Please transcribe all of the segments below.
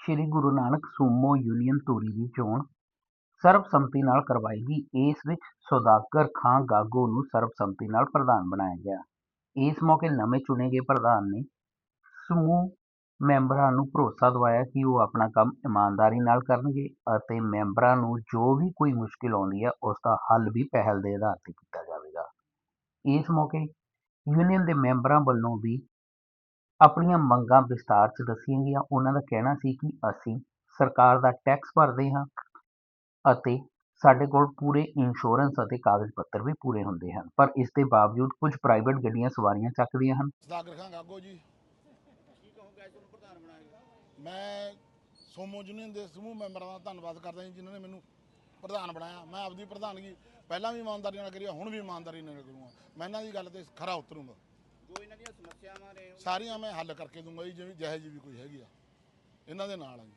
ਸ੍ਰੀ Guru Nanak Sumo union Dhuri ਦੀ ਚੋਣ ਸਰਬਸੰਮਤੀ ਨਾਲ ਕਰਵਾਈ ਗਈ ਇਸ ਵਿੱਚ ਸੌਦਾਗਰ ਖਾਂ ਗਾਗੋ ਨੂੰ ਸਰਬਸੰਮਤੀ ਨਾਲ ਪ੍ਰਧਾਨ ਬਣਾਇਆ ਗਿਆ। ਇਸ ਮੌਕੇ ਨਵੇਂ ਚੁਣੇ ਗਏ ਪ੍ਰਧਾਨ ਨੇ ਸਮੂਹ ਮੈਂਬਰਾਂ ਨੂੰ ਭਰੋਸਾ ਦਿਵਾਇਆ ਕਿ ਉਹ ਆਪਣਾ ਕੰਮ ਇਮਾਨਦਾਰੀ ਨਾਲ ਕਰਨਗੇ ਅਤੇ ਮੈਂਬਰਾਂ ਨੂੰ ਜੋ ਵੀ ਕੋਈ ਮੁਸ਼ਕਿਲ ਆਉਂਦੀ ਹੈ ਉਸ ਦਾ ਹੱਲ ਵੀ ਪਹਿਲ ਦੇ ਆਧਾਰ ਤੇ ਕੀਤਾ ਜਾਵੇਗਾ। ਇਸ ਮੌਕੇ ਯੂਨੀਅਨ ਦੇ ਮੈਂਬਰਾਂ ਵੱਲੋਂ ਵੀ ਆਪਣੀਆਂ ਮੰਗਾਂ ਵਿਸਥਾਰ 'ਚ ਦੱਸੀਆਂ ਗਈਆਂ ਉਹਨਾਂ ਦਾ ਕਹਿਣਾ ਸੀ ਕਿ ਅਸੀਂ ਸਰਕਾਰ ਦਾ ਟੈਕਸ ਭਰਦੇ ਹਾਂ ਅਤੇ ਸਾਡੇ ਕੋਲ ਪੂਰੇ ਇੰਸ਼ੋਰੈਂਸ ਅਤੇ ਕਾਗਜ਼ ਪੱਤਰ ਵੀ ਪੂਰੇ ਹੁੰਦੇ ਹਨ। ਪਰ ਇਸ ਦੇ ਬਾਵਜੂਦ ਕੁਝ ਪ੍ਰਾਈਵੇਟ ਗੱਡੀਆਂ ਸਵਾਰੀਆਂ ਚੱਕਦੀਆਂ ਹਨ। ਸਦਾਗਰ ਖਾਂ ਗਾਗੋ ਜੀ। ਮੈਂ ਸੋਮੋ ਯੂਨੀਅਨ ਦੇ ਸਮੂਹ ਮੈਂਬਰਾਂ ਦਾ ਧੰਨਵਾਦ ਕਰਦਾ ਜੀ, ਜਿਨ੍ਹਾਂ ਨੇ ਮੈਨੂੰ ਪ੍ਰਧਾਨ ਬਣਾਇਆ। ਮੈਂ ਆਪਦੀ ਪ੍ਰਧਾਨਗੀ ਪਹਿਲਾਂ ਵੀ ਇਮਾਨਦਾਰੀ ਨਾਲ ਕਰੀ ਹੁਣ ਵੀ ਇਮਾਨਦਾਰੀ ਨਾਲ ਕਰੂੰਗਾ। ਮੈਂ ਇਹਨਾਂ ਦੀ ਗੱਲ ਤੇ ਖਰਾ ਉਤਰੂੰਗਾ। ਜੋ ਇਹਨਾਂ ਦੀਆਂ ਸਮੱਸਿਆਵਾਂ ਨੇ ਸਾਰੀਆਂ ਮੈਂ ਹੱਲ ਕਰਕੇ ਦੂੰਗਾ ਜੀ ਜਿਵੇਂ ਜਿਹੇ ਜੀ ਵੀ ਕੋਈ ਹੈਗੀ ਆ। ਇਹਨਾਂ ਦੇ ਨਾਲ ਆ ਜੀ।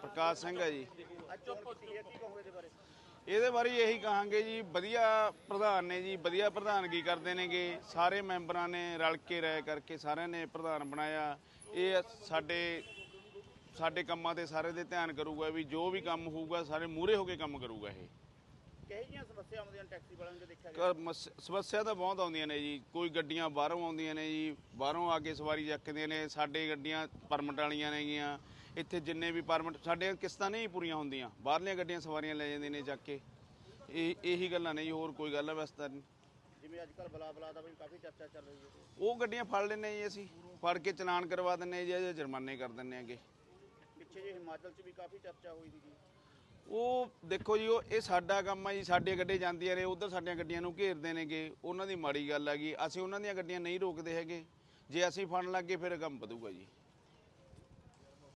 ਪ੍ਰਕਾਸ਼ ਸਿੰਘ ਹੈ ਜੀ। ਅੱਜ ਚੋਣ ਕੀਤੀ ਹੈ? ਕੀ ਕਹੋਗੇ ਇਹਦੇ ਬਾਰੇ? ਇਹਦੇ ਬਾਰੇ ਇਹੀ ਕਹਾਂਗੇ ਜੀ ਵਧੀਆ ਪ੍ਰਧਾਨ ਨੇ ਜੀ ਵਧੀਆ ਪ੍ਰਧਾਨਗੀ ਕਰਦੇ ਨੇਗੇ। ਸਾਰੇ ਮੈਂਬਰਾਂ ਨੇ ਰਲ ਕੇ ਰਾਏ ਕਰਕੇ ਸਾਰਿਆਂ ਨੇ ਪ੍ਰਧਾਨ ਬਣਾਇਆ। ਇਹ ਸਾਡੇ ਸਾਡੇ ਕੰਮਾਂ ਤੇ ਸਾਰੇ ਦੇ ਧਿਆਨ ਕਰੂਗਾ ਵੀ ਜੋ ਵੀ ਕੰਮ ਹੋਊਗਾ ਸਾਰੇ ਮੂਰੇ ਹੋ ਕੇ ਕੰਮ ਕਰੂਗਾ ਇਹ। ਕਿਹੋ ਜਿਹੀਆਂ ਸਮੱਸਿਆਵਾਂ ਆਉਂਦੀਆਂ ਟੈਕਸੀ ਵਾਲਿਆਂ ਨੂੰ ਜੇ ਦੇਖਿਆ ਗਿਆ ਕ- ਮਸ- ਸਮੱਸਿਆ ਤਾਂ ਬਹੁਤ ਆਉਂਦੀਆਂ ਨੇ ਜੀ। ਕੋਈ ਗੱਡੀਆਂ ਬਾਹਰੋਂ ਆਉਂਦੀਆਂ ਨੇ ਜੀ। ਬਾਹਰੋਂ ਆ ਕੇ ਸਵਾਰੀ ਚੱਕਦੀਆਂ ਨੇ। ਸਾਡੇ ਗੱਡੀਆਂ ਪਰਮਿਟ ਵਾਲੀਆਂ ਨੇਗੀਆਂ। ਇੱਥੇ ਜਿੰਨੇ ਵੀ ਪਰਮਿਟ ਸਾਡੇ ਕਿਸ਼ਤਾਂ ਨਹੀਂ ਪੂਰੀਆਂ ਹੁੰਦੀਆਂ। ਬਾਹਰਲੀਆਂ ਗੱਡੀਆਂ ਸਵਾਰੀਆਂ ਲੈ ਜਾਂਦੀਆਂ ਨੇ ਚੱਕ ਕੇ। ਇਹ ਇਹੀ ਗੱਲਾਂ ਨੇ ਜੀ। ਹੋਰ ਕੋਈ ਗੱਲ ਹੈ ਬਸ ਤਾਂ ਨਹੀਂ। ਜਿਵੇਂ ਅੱਜ ਕੱਲ ਬਲਾ ਬਲਾ ਦਾ ਵੀ ਕਾਫੀ ਚਰਚਾ ਚੱਲ ਰਹੀ ਹੈ। ਉਹ ਗੱਡੀਆਂ ਫੜ ਲੈਂਦੇ ਜੀ ਅਸੀਂ। ਫੜ ਕੇ ਚਲਾਨ ਕਰਵਾ ਦਿੰਨੇ ਜੀ। ਜਾਂ ਜੁਰਮਾਨੇ ਕਰ ਦਿੰਨੇ ਆਗੇ ਪਿੱਛੇ ਜੇ ਹਿਮਾਚਲ 'ਚ ਵੀ ਕਾਫੀ ਚਰਚਾ ਹੋਈ ਸੀ ਉਹ ਦੇਖੋ ਜੀ, ਉਹ ਇਹ ਸਾਡਾ ਕੰਮ ਆ ਜੀ, ਸਾਡੇ ਗੱਡੀਆਂ ਜਾਂਦੀਆਂ ਨੇ, ਉਧਰ ਸਾਡੀਆਂ ਗੱਡੀਆਂ ਨੂੰ ਘੇਰਦੇ ਨੇਗੇ। ਉਹਨਾਂ ਦੀ ਮਾੜੀ ਗੱਲ ਆ ਹੈਗੀ ਅਸੀਂ ਉਹਨਾਂ ਦੀਆਂ ਗੱਡੀਆਂ ਨਹੀਂ ਰੋਕਦੇ ਹੈਗੇ। ਜੇ ਅਸੀਂ ਫੜਨ ਲੱਗੇ ਫਿਰ ਕੰਮ ਵਧੂਗਾ ਜੀ।